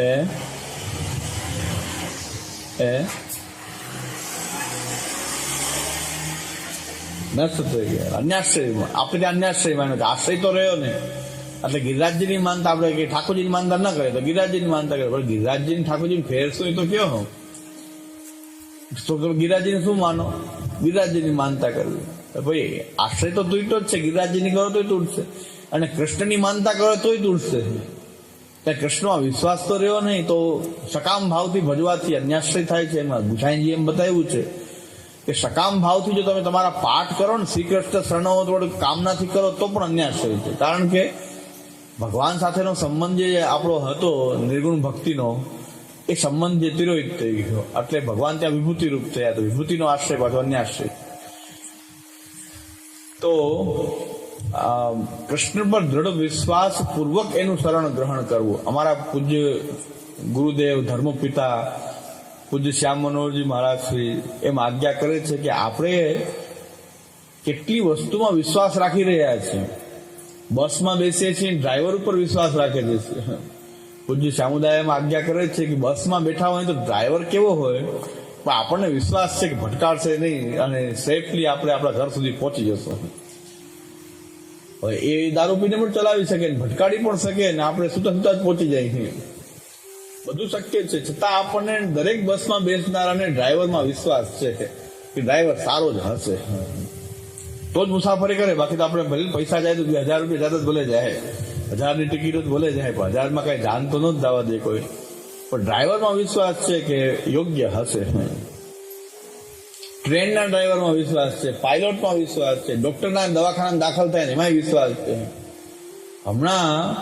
એ એ નષ્ટ થઈ ગયા અન્યાશ્રયમાં આપણે અન્યાશ્રયમાં નથી આશ્રય તો રહ્યો ને એટલે ગિરિરાજજીની માનતા આપણે કે ઠાકોરજીની માનતા ન કરે તો ગિરિરાજજીની માનતા કરે પણ ગિરિરાજજીની ઠાકોરજીની ફેરશું એ તો કયો હું તો તમે ગિરિરાજજીને શું માનો ગિરિરાજજીની માનતા કરવી ભાઈ આશ્રય તો તૂટતો જ છે ગિરિરાજજીની કરો તોય તૂટશે અને કૃષ્ણની માનતા કરો તોય તૂટશે ત્યાં કૃષ્ણમાં વિશ્વાસ તો રહ્યો નહીં, તો સકામ ભાવથી ભજવાથી અન્યાશ્રય થાય છે, એમાં ગુસાઈજી એમ બતાવ્યું છે કે સકામ ભાવથી જો તમે તમારા પાઠ કરો ને શ્રી કૃષ્ણ શરણો થોડું કામનાથી કરો, તો પણ અન્યાશ્રય છે. કારણ કે ભગવાન સાથેનો સંબંધ જે આપણો હતો, નિર્ગુણ ભક્તિનો, એ સંબંધ જે તિરોહિત થઈ ગયો. એટલે ભગવાન ત્યાં વિભૂતિ રૂપ થયા, તો વિભૂતિનો આશ્રય પાછો અન્યાશ્રય. તો કૃષ્ણ પર દ્રઢ વિશ્વાસ પૂર્વક એનું શરણ ગ્રહણ કરવું. અમારા પૂજ્ય ગુરુદેવ, ધર્મપિતા, પૂજ્ય શ્યામ મનોહરજી મહારાજ શ્રી, એમ આજ્ઞા કરે છે કે આપણે કેટલી વસ્તુમાં વિશ્વાસ રાખી રહ્યા છીએ. બસમાં બેસીએ છીએ, ડ્રાઈવર ઉપર વિશ્વાસ રાખે છે. પૂજ્ય સામુદાય એમ આજ્ઞા કરે છે કે બસમાં બેઠા હોય તો ડ્રાઈવર કેવો હોય? પણ આપણને વિશ્વાસ છે કે ભટકાડશે નહીં અને સેફલી આપણે આપણા ઘર સુધી પહોંચી જશું. એ દારૂ પીને પણ ચલાવી શકે ને, ભટકાડી પણ શકે ને, આપણે સુતા સુતા જ પહોંચી જાય છે. બધું શક્ય છે. છતાં આપણને દરેક બસમાં બેસનારાને ડ્રાઈવરમાં વિશ્વાસ છે કે ડ્રાઈવર સારો જ હશે. તો જ મુસાફરી કરે. બાકી તો આપણે ભલે પૈસા જાય તો બે હજાર રૂપિયા જાતે જ ભલે જાય. હજારની ટિકિટ જ ભલે જાય, પણ હજારમાં કાંઈ જાન તો ન જ દાવા દે કોઈ. પણ ડ્રાઈવરમાં વિશ્વાસ છે કે યોગ્ય હશે. ટ્રેનના ડ્રાઈવરમાં વિશ્વાસ છે, પાયલોટમાં વિશ્વાસ છે, ડોક્ટરના દવાખાના દાખલ થાય એમાં વિશ્વાસ છે. હમણાં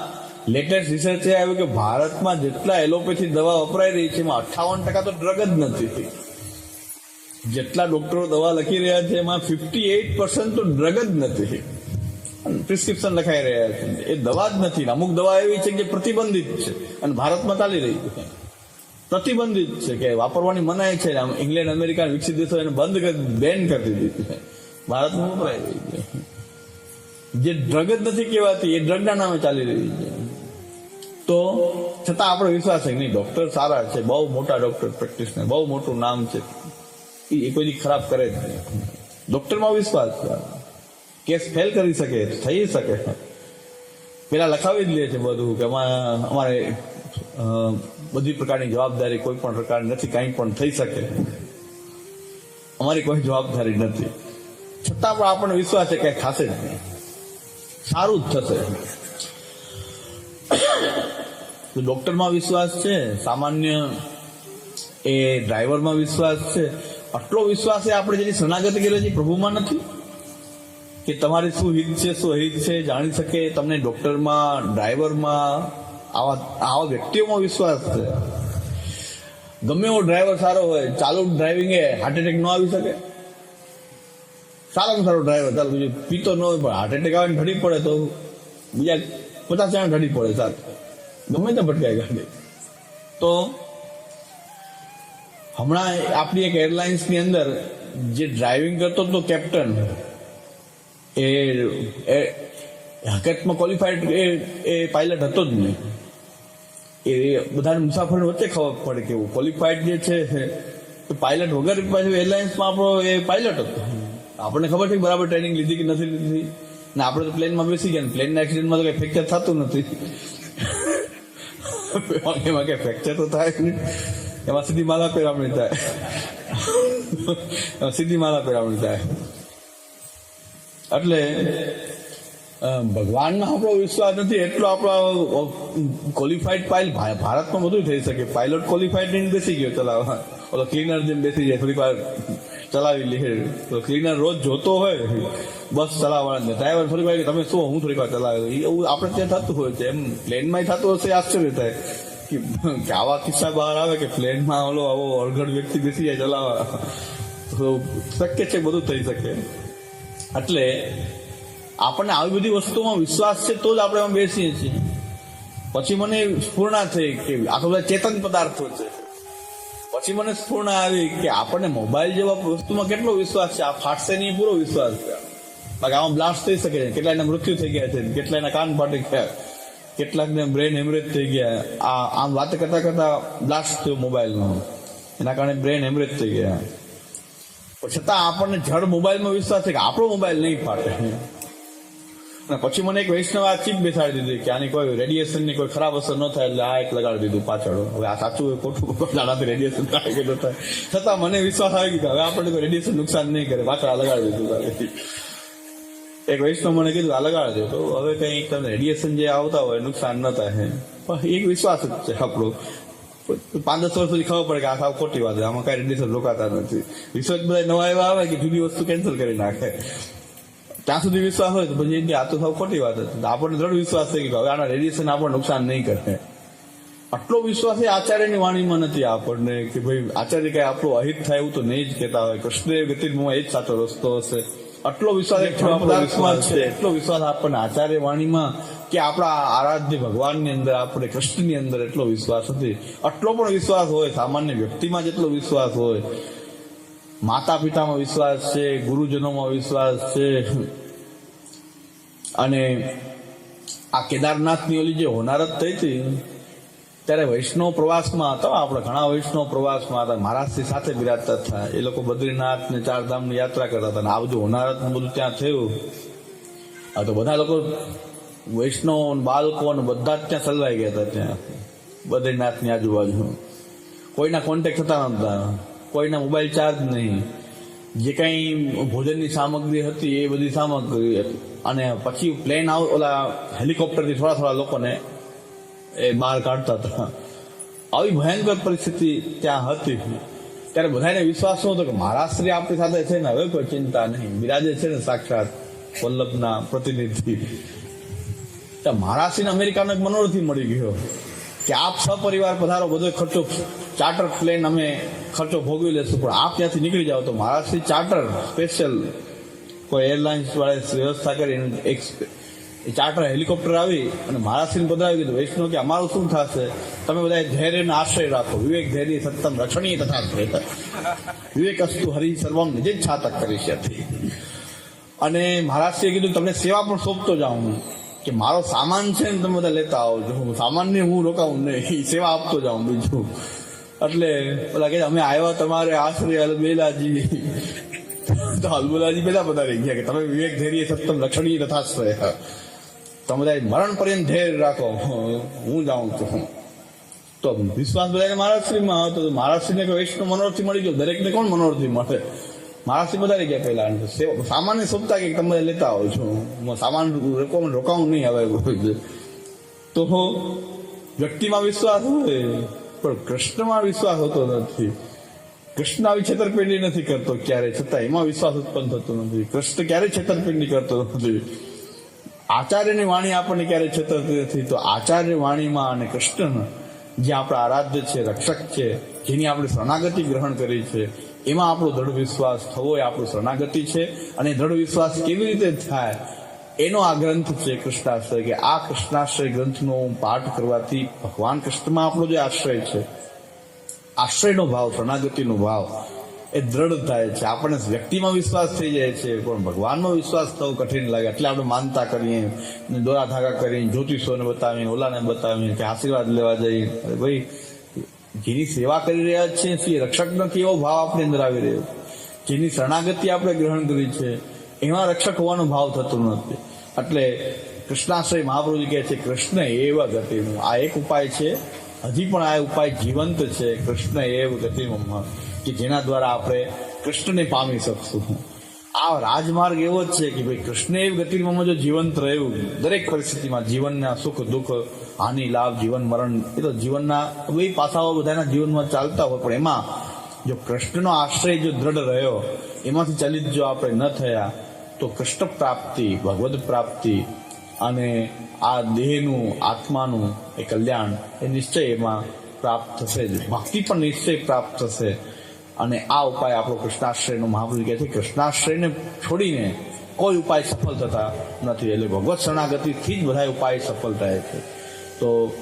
લેટેસ્ટ રિસર્ચ એ આવ્યું કે ભારતમાં જેટલા એલોપેથી દવા વપરાઈ રહી છે, એમાં અઠ્ઠાવન ટકા તો ડ્રગ જ નથી. જેટલા ડોક્ટરો દવા લખી રહ્યા છે, એમાં ફિફ્ટી એઇટ પર્સન્ટ તો ડ્રગ જ નથી. પ્રિસ્ક્રિપ્શન લખાઈ રહ્યા છે. એ દવા જ નથી. અમુક દવા એવી છે કે પ્રતિબંધિત છે. અને ભારતમાં ચાલી રહી છે. પ્રતિબંધિત છે કે વાપરવાની મનાઈ છે ઇંગ્લેન્ડ અમેરિકા વિકસિત દેશો એને બંધ કરી બેન કરી દીધી છે. ભારતમાં વપરાય રહી છે? જે ડ્રગ જ નથી કહેવાતી, એ ડ્રગના નામે ચાલી રહી છે. તો છતાં આપણો વિશ્વાસ છે નહીં, ડોક્ટર સારા છે, બહુ મોટા ડોક્ટર પ્રેક્ટિસનર બહુ મોટું નામ છે. એ કોઈ ખરાબ કરે જ નહીં. ડોક્ટરમાં વિશ્વાસ છે. કેસ ફેલ કરી શકે, થઈ શકે. પેલા લખાવી જ લે છે બધું કે અમારે અમારે બધી પ્રકારની જવાબદારી કોઈ પણ પ્રકારની નથી, કંઈ પણ થઈ શકે. અમારી કોઈ જવાબદારી નથી. છતાં પણ આપણને વિશ્વાસ છે કે ખાશે જ નહીં. સારું જ થશે. ડોક્ટરમાં વિશ્વાસ છે, સામાન્ય એ ડ્રાઈવરમાં વિશ્વાસ છે. આટલો વિશ્વાસ એ આપણે જેની શરણાગત કરે છે પ્રભુમાં નથી? કે તમારે શું હિત છે, શું હિત છે, જાણી શકે, તમને ડોક્ટરમાં, ડ્રાઈવરમાં આવા આવા વ્યક્તિઓમાં વિશ્વાસ છે. ગમે એવો ડ્રાઈવર સારો હોય, ચાલુ ડ્રાઇવિંગે હાર્ટ એટેક ન આવી શકે. સારામાં સારો ડ્રાઈવર ચાલો બીજું પીતો ન હોય, પણ હાર્ટ એટેક આવે ઢળી પડે તો બીજા પચાસ જણા ઢળી પડે સારું ગમે ત્યાં ભટકાય ગાડી. તો હમણાં આપણી એક એરલાઇન્સની અંદર જે ડ્રાઇવિંગ કરતો હતો કેપ્ટન એ હકીકતમાં ક્વોલિફાઈડ એ પાયલટ હતો જ નહીં. એ બધાને મુસાફર વચ્ચે ખબર પડે કે ક્વોલિફાઈડ જે છે એ પાયલટ વગર પાછું એરલાઇન્સમાં આપણો એ પાયલટ હતો. આપણને ખબર છે બરાબર ટ્રેનિંગ લીધી કે નથી લીધી. ને આપણે તો પ્લેનમાં બેસી ગયા પ્લેનના એક્સિડન્ટમાં તો કઈ ફ્રેક્ચર થતું નથી. એમાં કઈ ફ્રેક્ચર તો થાય નહીં. એમાં સીધી માલા પહેરાવણી થાય. સીધી માલા પહેરાવણી થાય. એટલે ભગવાનમાં આપણો વિશ્વાસ નથી, એટલો આપણો ક્વોલિફાઈડ પાઇલ ભારતમાં બધું થઈ શકે. પાયલોટ ક્વોલિફાઈડ નહીં બેસી ગયો ચલાવવા. ઓલો ક્લીનર જેમ બેસી જાય, થોડીક વાર ચલાવી લે. તો ક્લીનર રોજ જોતો હોય, બસ ચલાવવાના ડ્રાઈવર થોડી વાર તમે શું, હું થોડીક વાર ચલાવ્યો? એવું આપણે ત્યાં થતું હોય છે. એમ પ્લેનમાં થતું હશે, આશ્ચર્ય થાય. કે આવા કિસ્સા બહાર આવે કે પ્લેનમાં ઓલો, આવો અળઘડ વ્યક્તિ બેસી જાય ચલાવવા. તો શક્ય છે બધું થઈ શકે. એટલે આપણને આવી બધી વસ્તુમાં વિશ્વાસ છે તો જ આપણે એમાં બેસીએ છીએ. પછી મને સ્ફૂર્ણા થઈ કે આ તો બધા ચેતન પદાર્થો છે. પછી મને સ્ફૂર્ણા આવી કે આપણને મોબાઈલ જેવા વસ્તુમાં કેટલો વિશ્વાસ છે? આ ફાટશે નહીં, પૂરો વિશ્વાસ છે. બાકી આમાં બ્લાસ્ટ થઈ શકે છે. કેટલાયના મૃત્યુ થઈ ગયા છે કેટલાયના કાન ફાટી ગયા કેટલાકને બ્રેન હેમરેજ થઈ ગયા. આ, આમ વાત કરતા કરતા બ્લાસ્ટ થયો મોબાઈલનો. એના કારણે બ્રેન હેમરેજ થઈ ગયા. છતાં આપણને જડ મોબાઈલમાં વિશ્વાસ છે કે આપણો મોબાઈલ નહીં ફાટે. પછી મને એક વૈષ્ણવ આ ચીપ બેસાડી દીધી કે આની કોઈ રેડિયેશનની કોઈ ખરાબ અસર ન થાય એટલે આ એક લગાડી દીધું પાછળ. હવે આ સાચું ખોટું? આનાથી રેડિયેશન થાય કે થાય? છતાં મને વિશ્વાસ આવી ગયો હવે આપણને કોઈ રેડિયેશન નુકસાન નહીં કરે. પાછળ આ લગાડી દીધું. એક વૈષ્ણવ મને કીધું, આ લગાડજો. તો હવે કઈ તમને રેડિયેશન જે આવતા હોય, નુકસાન ન થાય પણ એક વિશ્વાસ જ છે આપણો. પાંચ દસ વર્ષ સુધી ખબર પડે કે આ સાવ ખોટી વાત છે. આમાં કઈ રેડિયેશન રોકાતા નથી. રિસર્ચ બધા નવા એવા આવે કે જુદી વસ્તુ કેન્સલ કરી નાખે. ત્યાં સુધી વિશ્વાસ હોય તો પછી આ તો સાવ ખોટી વાત હતી. આપણને દ્રઢ વિશ્વાસ થઈ ગયો હવે આના રેડિયેશન આપણને નુકસાન નહીં કરે. આટલો વિશ્વાસ એ આચાર્યની વાણીમાં નથી આપણને કે ભાઈ આચાર્ય કઈ આપણું અહિત થાય એવું તો નહીં જ કહેતા હોય. કૃષ્ણદેવ ગતિમાં એ જ સાચો રસ્તો હશે. આટલો વિશ્વાસ પદાર્થમાં છે. એટલો વિશ્વાસ આપણને આચાર્ય વાણીમાં કે આપણા આરાધ્ય ભગવાનની અંદર આપણે કૃષ્ણની અંદર એટલો વિશ્વાસ નથી. આટલો પણ વિશ્વાસ હોય સામાન્ય વ્યક્તિમાં જેટલો વિશ્વાસ હોય માતા પિતામાં વિશ્વાસ છે, ગુરુજનોમાં વિશ્વાસ છે. અને આ કેદારનાથની ઓલી જે હોનારત થઈ હતી, ત્યારે વૈષ્ણવ પ્રવાસમાં હતા, આપણે ઘણા વૈષ્ણવ પ્રવાસમાં હતા. મહારાજથી સાથે બિરાજતા હતા. એ લોકો બદ્રીનાથ ને ચારધામની યાત્રા કરતા હતા. અને આ બધું હોનારત બધું ત્યાં થયું. આ તો બધા લોકો વૈષ્ણવ બાળકો અને બધા જ ત્યાં સલવાઈ ગયા હતા ત્યાં. બદ્રીનાથની આજુબાજુ. કોઈના કોન્ટેક્ટ થતા નતા કોઈના મોબાઈલ ચાર્જ નહીં. જે કંઈ ભોજનની સામગ્રી હતી એ બધી સામગ્રી હતી. અને પછી પ્લેન આવ, ઓલા હેલિકોપ્ટરથી થોડા થોડા લોકોને એ બહાર કાઢતા હતા. આવી ભયંકર પરિસ્થિતિ ત્યાં હતી. ત્યારે બધાને વિશ્વાસ શું હતો કે મહારાષ્ટ્રી આપણી સાથે છે ને, હવે કોઈ ચિંતા નહીં. બિરાજે છે ને સાક્ષાત વલ્લભના પ્રતિનિધિ. મહારાષ્ટ્રીને અમેરિકાનો એક મનોરથી મળી ગયો કે આપ સપરિવાર પધારો, બધો ખર્ચો ચાર્ટર પ્લેન અમે ખર્ચો ભોગવી લેશું. પણ આપ ત્યાંથી નીકળી જાઓ તો મહારાષ્ટ્રથી ચાર્ટર સ્પેશિયલ કોઈ એરલાઇન્સ વાળા વ્યવસ્થા કરીને એક ચાર્ટર હેલિકોપ્ટર આવી અને મહારાષ્ટ્રીને પધરાવી દીધું વૈષ્ણવ, કે અમારું શું થશે? તમે બધા ધૈર્યનો આશ્રય રાખો. વિવેક ધૈર્ય, સત્તમ, રક્ષણીય તથા વિવેક અસ્તુ, હરિ સર્વમ, નિજ છાતક કરી છે. અને મહારાષ્ટ્રીએ કીધું, તમને સેવા પણ સોંપતો જાઉં કે મારો સામાન છે ને તમે બધા લેતા આવો. જો સામાનને હું રોકાવું નહીં, સેવા આપતો જાઉં બીજું. એટલે ઓલા કે અમે આવ્યા તમારે આશ્રય અલબેલાજી તો અલબેલાજી પેલા બધા રહી ગયા કે તમે વિવેક ધૈર્ય સત્તમ લક્ષણી તથાશ્રય તમે મરણ પર્યંત ધૈર્ય રાખો. હું જાઉં છું. તો વિશ્વાસ બધાને મહારાષ્ટ્રીમાં હતો તો મહારાષ્ટ્રીને કોઈ વૈષ્ણવ મનોરથી મળી ગયો? દરેકને કોણ મનોરથી મળે? મહારાષ્ટ્રી બધા ગયા પહેલા. સામાન્ય સોંપતા કે તમે લેતા આવો છો. સામાન રોકાવું નહીં હવે તો વ્યક્તિમાં વિશ્વાસ હોય. પણ કૃષ્ણમાં વિશ્વાસ હોતો નથી. કૃષ્ણ આવી છેતરપિંડી નથી કરતો ક્યારે છતાં એમાં વિશ્વાસ ઉત્પન્ન થતો નથી. કૃષ્ણ ક્યારે છેતરપિંડી કરતો નથી. આચાર્યની વાણી આપણને ક્યારે છેતરતી નથી. તો આચાર્ય વાણીમાં અને કૃષ્ણ જે આપણા આરાધ્ય છે, રક્ષક છે, જેની આપણે શરણાગતિ ગ્રહણ કરી છે, એમાં આપણો દ્રઢ વિશ્વાસ થવો એ આપણું શરણાગતિ છે. અને દ્રઢ વિશ્વાસ કેવી રીતે થાય? એનો આ ગ્રંથ છે કૃષ્ણાશ્રય કે આ કૃષ્ણાશ્રય ગ્રંથનો પાઠ કરવાથી ભગવાન કૃષ્ણમાં આપણો જે આશ્રય છે, આશ્રયનો ભાવ શરણાગતિનો ભાવ એ દ્રઢ થાય છે. આપણને વ્યક્તિમાં વિશ્વાસ થઈ જાય છે, પણ ભગવાનમાં વિશ્વાસ થવો કઠિન લાગે. એટલે આપણે માનતા કરીએ, ને દોરા ધાગા કરીને જ્યોતિષોને બતાવીએ, ઓલાને બતાવીએ, કે આશીર્વાદ લેવા જઈએ. ભાઈ, જેની સેવા કરી રહ્યા છીએ એ રક્ષક નથી એવો ભાવ આપણી અંદર આવી રહ્યો જેની શરણાગતિ આપણે ગ્રહણ કરી છે? એમાં રક્ષક હોવાનો ભાવ થતો નથી. એટલે કૃષ્ણાશ્રય મહાપ્રભુજી કહે છે, કૃષ્ણ એવા ગતિનું. આ એક ઉપાય છે. હજી પણ આ ઉપાય જીવંત છે. કૃષ્ણ એવ ગતિમાં કે જેના દ્વારા આપણે કૃષ્ણને પામી શકશું આ રાજમાર્ગ એવો જ છે કે ભાઈ કૃષ્ણ એવ ગતિમાં જો જીવંત રહ્યું, દરેક પરિસ્થિતિમાં જીવનના સુખ, દુઃખ, હાનિ, લાભ, જીવન, મરણ, એ તો જીવનના બે પાસાઓ બધાના જીવનમાં ચાલતા હોય. પણ એમાં જો કૃષ્ણનો આશ્રય જો દ્રઢ રહ્યો, એમાંથી ચલિત જો આપણે ન થયા તો કૃષ્ણ પ્રાપ્તિ ભગવદ પ્રાપ્તિ અને આ દેહનું, આત્માનું એ કલ્યાણ એ નિશ્ચય એમાં પ્રાપ્ત થશે જ. ભક્તિ પણ નિશ્ચય પ્રાપ્ત થશે. અને આ ઉપાય આપણો કૃષ્ણાશ્રયનો મહાપ્રભુ કહે છે, કૃષ્ણાશ્રયને છોડીને કોઈ ઉપાય સફળ થતા નથી. એટલે ભગવત શરણાગતિથી જ બધા ઉપાય સફળ થાય છે. તો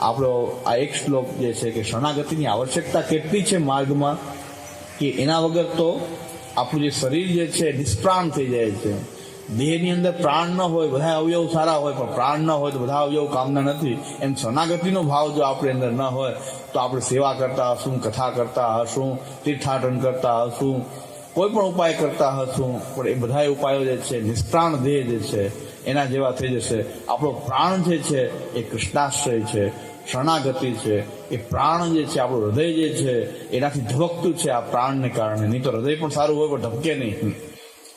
આપણો આ એક શ્લોક જે છે કે શરણાગતિની આવશ્યકતા કેટલી છે માર્ગમાં? કે એના વગર તો આપણું જે શરીર જે છે, નિષ્પ્રાણ થઈ જાય છે. દેહની અંદર પ્રાણ ન હોય, બધા અવયવ સારા હોય, પણ પ્રાણ ન હોય તો બધા અવયવ કામના નથી. એમ શરણાગતિનો ભાવ જો આપણી અંદર ન હોય, તો આપણે સેવા કરતા હશું, કથા કરતા હશું, તીર્થાટન કરતા હશું, કોઈ પણ ઉપાય કરતા હશું, પણ એ બધા ઉપાયો જે છે, નિષ્પ્રાણ દેહ જે છે, એના જેવા થઈ જશે. આપણો પ્રાણ જે છે, એ કૃષ્ણાશ્રય છે. શરણાગતિ છે, એ પ્રાણ જે છે, આપણું હૃદય જે છે એનાથી ધબકતું છે આ પ્રાણને કારણે. નહીં તો હૃદય પણ સારું હોય, પણ ધબકે નહીં.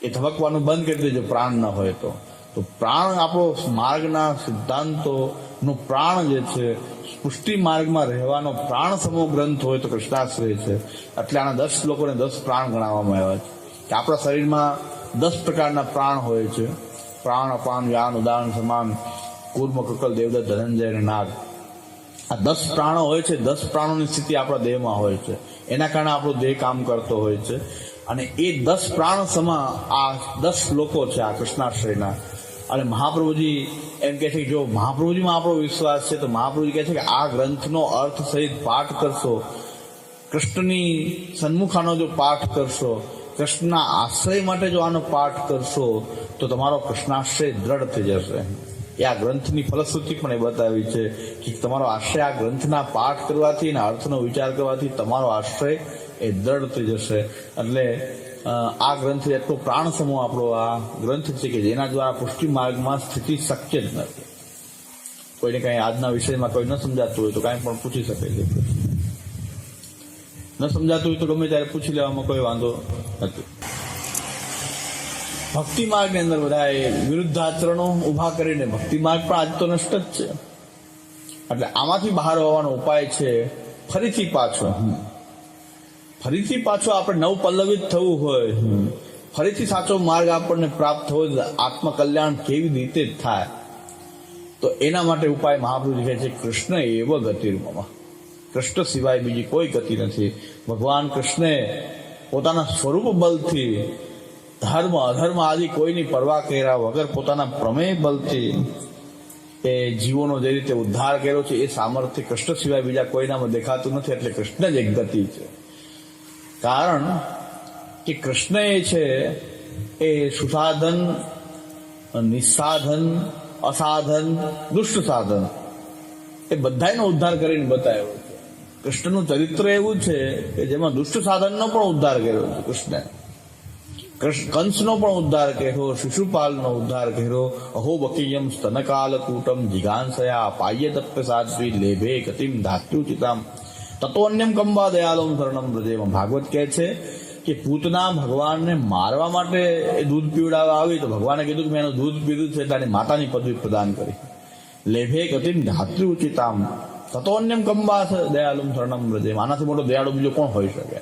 એ ધબકવાનું બંધ કરી દેજો, પ્રાણ ન હોય તો. તો પ્રાણ આપણો માર્ગના સિદ્ધાંતોનું પ્રાણ જે છે, પુષ્ટિ માર્ગમાં રહેવાનો પ્રાણ સમૂહ ગ્રંથ હોય તો કૃષ્ણાશ્રય છે. એટલે આના દસ લોકોને દસ પ્રાણ ગણાવવામાં આવ્યા છે. કે આપણા શરીરમાં દસ પ્રકારના પ્રાણ હોય છે. પ્રાણ, અપાન, વ્યાન, ઉદાહરણ, સમાન, કુર્મ, કકલ, દેવદત્ત, ધનંજય અને નાગ. આ દસ પ્રાણો હોય છે, દસ પ્રાણોની સ્થિતિ આપણા દેહમાં હોય છે. એના કારણે આપણો દેહ કામ કરતો હોય છે. અને એ દસ પ્રાણ સમા આ દસ લોકો છે આ કૃષ્ણાશ્રયના. અને મહાપ્રભુજી એમ કહે છે કે જો મહાપ્રભુજીમાં આપણો વિશ્વાસ છે, તો મહાપ્રભુજી કહે છે કે આ ગ્રંથનો અર્થ સહિત પાઠ કરશો. કૃષ્ણની સન્મુખાનો જો પાઠ કરશો, કૃષ્ણના આશ્રય માટે જો આનો પાઠ કરશો, તો તમારો કૃષ્ણાશ્રય દ્રઢ થઈ જશે. એ આ ગ્રંથની ફલશ્રુતિ પણ એ બતાવી છે કે તમારો આશ્રય આ ગ્રંથના પાઠ કરવાથી અને અર્થનો વિચાર કરવાથી તમારો આશ્રય એ દ્રઢ થઈ જશે. એટલે આ ગ્રંથ એટલો પ્રાણ સમૂહ આપણો આ ગ્રંથ છે કે જેના દ્વારા પુષ્ટિ માર્ગમાં સ્થિતિ શક્ય જ નથી. કોઈને કાંઈ આજના વિષયમાં કોઈ ન સમજાતું હોય તો કાંઈ પણ પૂછી શકે છે. ન સમજાતું હોય તો ગમે ત્યારે પૂછી લેવામાં કોઈ વાંધો નથી. ભક્તિ માર્ગની અંદર બધા વિરુદ્ધ આચરણો ઊભા કરીને ભક્તિ માર્ગ પણ આજ તો નષ્ટ જ છે. એટલે આમાંથી બહાર આવવાનો ઉપાય છે ફરીથી પાછો. ફરીથી પાછો આપણે નવ પલ્લવિત થવું હોય, ફરીથી સાચો માર્ગ આપણને પ્રાપ્ત હોય આત્મકલ્યાણ કેવી રીતે થાય? તો એના માટે ઉપાય મહાપ્રભુ કહે છે, કૃષ્ણ એવ ગતિર્મમાં કૃષ્ણ સિવાય બીજી કોઈ ગતિ નથી. ભગવાન કૃષ્ણે પોતાના સ્વરૂપ બલથી ધર્મ, અધર્મ આદિ કોઈની પરવા કર્યા વગર પોતાના પ્રમેય બલથી એ જીવોનો જે રીતે ઉદ્ધાર કર્યો છે, એ સામર્થ્ય કૃષ્ણ સિવાય બીજા કોઈનામાં દેખાતું નથી, એટલે કૃષ્ણ જ એક ગતિ છે. કારણ કે કૃષ્ણ એ છે, એ સુસાધન નિસાધન અસાધન, દુષ્ટ સાધન, એ બધાનો ઉદ્ધાર કરીને બતાવ્યો છે. કૃષ્ણનું ચરિત્ર એવું છે કે જેમાં દુષ્ટ સાધનનો પણ ઉદ્ધાર કર્યો છે કૃષ્ણે કંસનો પણ ઉદ્ધાર કર્યો, શિશુપાલનો ઉદ્ધાર કર્યો. અહો બકીયમ સ્તનકાલકૂટમ જિગાંસયા પાય્ય તપ્ય સાધ્વી લેભે ગતિમ ધાત્યુચિતામ. તત્વન્યમ કંબા દયાલમ શરણમ વ્રજેમાં ભાગવત કહે છે કે પૂતના ભગવાનને મારવા માટે એ દૂધ પીવડાવવા આવી તો ભગવાને કીધું કે મેં એનું દૂધ પીધું છે, તારી માતાની પદવી પ્રદાન કરી. લેભે ગતિમ ધાત્રી ચિતામ તત્વન્યમ કંબા દયાલુમ શરણમ વ્રજેમ આનાથી મોટો દયાળુ બીજો કોણ હોઈ શકે?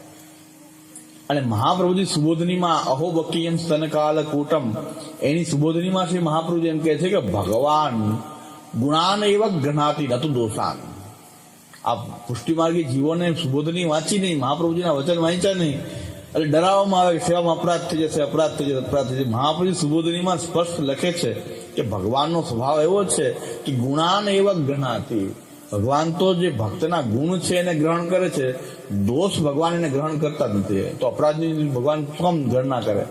અને મહાપ્રભુજી સુબોધનીમાં અહો બકીયમ સ્તનકાલ કૂટમ. એની સુબોધનીમાં શ્રી મહાપ્રભુજી એમ કહે છે કે ભગવાન ગુણાન એવક ગણાતી, નતું દોષાન. આ પુષ્ટિમાર્ગી જીવોને સુબોધની વાંચી નહીં, મહાપ્રભુજીના વચન વાંચ્યા નહીં. એટલે ડરાવવામાં આવે, સેવામાં અપરાધ થઈ જશે, અપરાધ થઈ જશે, અપરાધ થઈ જશે. મહાપ્રભુ સુબોધનીમાં સ્પષ્ટ લખે છે કે ભગવાનનો સ્વભાવ એવો છે કે ગુણાન એવક ગણાતી. ભગવાન તો જે ભક્તના ગુણ છે એને ગ્રહણ કરે છે, દોષ ભગવાન એને ગ્રહણ કરતા જ નથી. તો અપરાધની ભગવાન કેમ ગણના કરે?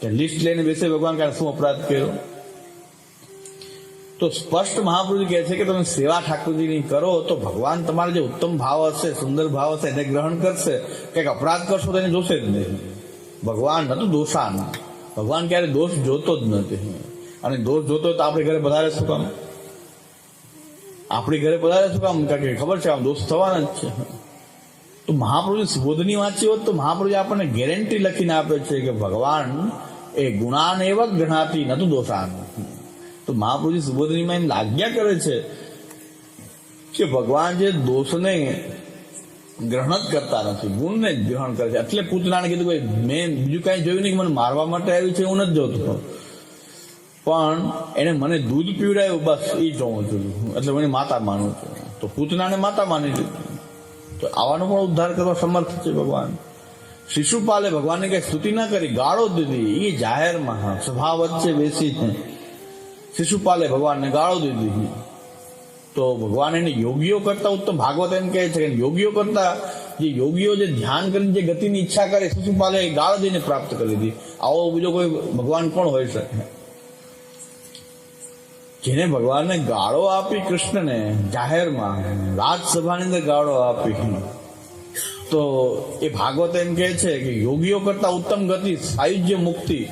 કે લિસ્ટ લઈને બેસે ભગવાન ક્યારે શું અપરાધ કર્યો? તો સ્પષ્ટ મહાપુરુષ કહે છે કે તમે સેવા ઠાકોરજીની કરો, તો ભગવાન તમારે જે ઉત્તમ ભાવ હશે, સુંદર ભાવ હશે, એને ગ્રહણ કરશે. કંઈક અપરાધ કરશો તો એને જોશે જ નહીં. ભગવાન નતું, દોષાના. ભગવાન ક્યારે દોષ જોતો જ નથી. અને દોષ જોતો તો આપણે ઘરે વધારે શું કામ? આપણી ઘરે પધારે શું કામ કે ખબર છે, આમ દોષ થવાના જ છે. તો મહાપ્રભુ સુબોધની વાંચી હોત તો મહાપ્રભુ આપણને ગેરંટી લખીને આપે છે કે ભગવાન એ ગુણાન એવા ગણાતી નતું દોષાન. તો મહાપ્રભુજી સુબોધનીમાં એમ આજ્ઞા કરે છે કે ભગવાન જે દોષને ગ્રહણ જ કરતા નથી, ગુણને જ ગ્રહણ કરે છે. એટલે પૂતનાને કીધું ભાઈ મેં બીજું કાંઈ જોયું નહીં કે મને મારવા માટે આવ્યું છે હું નથી જોતો. પણ એને મને દૂધ પીવડાયું, બસ એ જોઉં છું એટલે મને માતા માનું છું. તો પૂતનાને માતા માની લીધી. તો આવાનો પણ ઉદ્ધાર કરવા સમર્થ છે ભગવાન. શિશુપાલે ભગવાનને કઈ સ્તુતિ ના કરી, ગાળો દીધી એ જાહેરમાં સભા વચ્ચે બેસી છે શિશુપાલે ભગવાનને ગાળો દીધી તો ભગવાન એને યોગીઓ કરતા ઉત્તમ ભાગવત એમ કહે છે કે યોગીઓ કરતા જે યોગીઓ જે ધ્યાન કરીને જે ગતિની ઈચ્છા કરે, શિશુપાલે ગાળો દઈને પ્રાપ્ત કરી દીધી આવો બીજો કોઈ ભગવાન કોણ હોઈ શકે? જેને ભગવાનને ગાળો આપી કૃષ્ણને જાહેરમાં રાજસભાની અંદર ગાળો આપી. તો એ ભાગવત એમ કહે છે કે યોગીઓ કરતા ઉત્તમ ગતિ, સાયુજ્ય મુક્તિ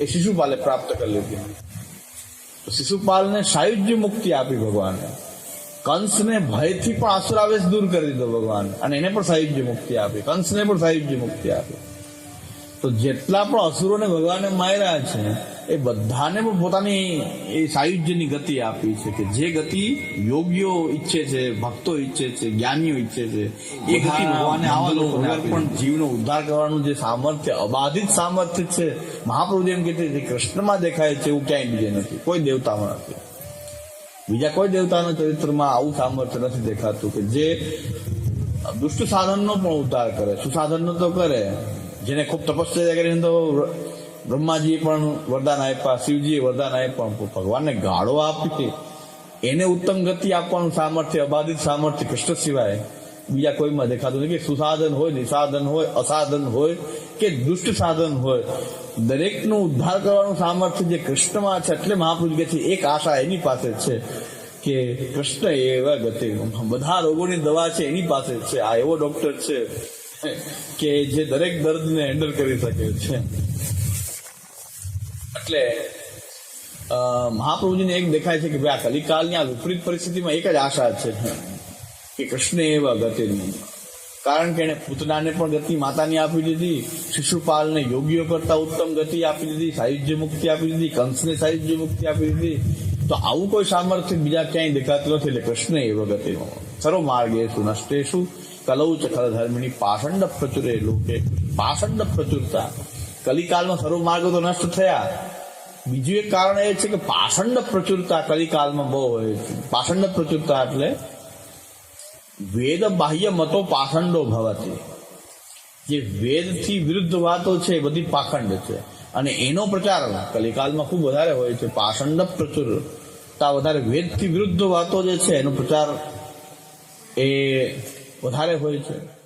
એ શિશુપાલે પ્રાપ્ત કરી લીધી. શિશુપાલને સાયુજ્ય મુક્તિ આપી ભગવાને. કંસને ભયથી પણ આસુરાવેશ દૂર કરી દીધો ભગવાન અને એને પણ સાયુજ્ય મુક્તિ આપી. કંસને પણ સાયુજ્ય મુક્તિ આપી. તો જેટલા પણ અસુરોને ભગવાને માર્યા છે એ બધાને પણ પોતાની એ સાયુજ્યની ગતિ આપી છે કે જે ગતિ યોગ્યો ઈચ્છે છે ભક્તો ઈચ્છે છે જ્ઞાનીઓ ઈચ્છે છે એ ગતિ ભગવાને આવા લોકોને પણ જીવનો ઉદ્ધાર કરવાનું જે સામર્થ્ય અબાધિત સામર્થ્ય છે મહાપ્રભુ એમ કે જે કૃષ્ણમાં દેખાય છે એવું ક્યાંય બીજે નથી. કોઈ દેવતામાં નથી. બીજા કોઈ દેવતાના ચરિત્રમાં આવું સામર્થ્ય નથી દેખાતું કે જે દુષ્ટ સાધનનો પણ ઉદ્ધાર કરે સુસાધનનો તો કરે જેને ખૂબ તપસ્યા કરીને તો બ્રહ્માજી પણ વરદાન આપ્યા, શિવજીએ વરદાન આપ્યા ભગવાનને ગાળો આપી એને ઉત્તમ ગતિ આપવાનું સામર્થ્ય, અબાધિત સામર્થ્ય કૃષ્ણ સિવાય બીજા કોઈમાં દેખાતું નથી કે સુસાધન હોય, નિસાધન હોય, અસાધન હોય કે દુષ્ટ સાધન હોય. દરેકનો ઉદ્ધાર કરવાનું સામર્થ્ય જે કૃષ્ણમાં છે એટલે મહાપુરુષ કે છે, એક આશા એની પાસે છે કે કૃષ્ણ એવા ગતિ, બધા રોગોની દવા છે એની પાસે છે. આ એવો ડોક્ટર છે કે જે દરેક દર્દને હેન્ડલ કરી શકે છે. એટલે મહાપ્રભુજીને એક દેખાય છે કે ભાઈ આ કલિકાલની આ વિપરીત પરિસ્થિતિમાં એક જ આશા છે કે કૃષ્ણ એવા ગતિની કારણ કે એને પૂતનાને પણ ગતિ માતાની આપી દીધી, શિશુપાલને યોગીઓ કરતા ઉત્તમ ગતિ આપી દીધી સાયુજ્ય મુક્તિ આપી દીધી, કંસને સાયુજ્ય મુક્તિ આપી દીધી. તો આવું કોઈ સામર્થ્ય બીજા ક્યાંય દેખાતું નથી એટલે કૃષ્ણ એવો ગતિનો શું માર્ગેશુ નષ્ટેશુ કલૌ ચખલ ધર્મની પાષંડ પ્રચુરે લોકે પાષંડ પ્રચુરતા કલિકાલમાં સર્વ માર્ગો તો નષ્ટ થયા. બીજું એક કારણ એ છે કે પાષંડ પ્રચુરતા કલિકાલમાં બહુ હોય છે. પાષંડ પ્રચુરતા એટલે વેદ બાહ્ય મતો પાખંડો ભવતી. જે વેદથી વિરુદ્ધ વાતો છે એ બધી પાખંડ છે. અને એનો પ્રચાર કલિકાલમાં ખૂબ વધારે હોય છે. પાષંડ પ્રચુરતા વધારે વેદથી વિરુદ્ધ વાતો જે છે એનો પ્રચાર એ વધારે હોય છે.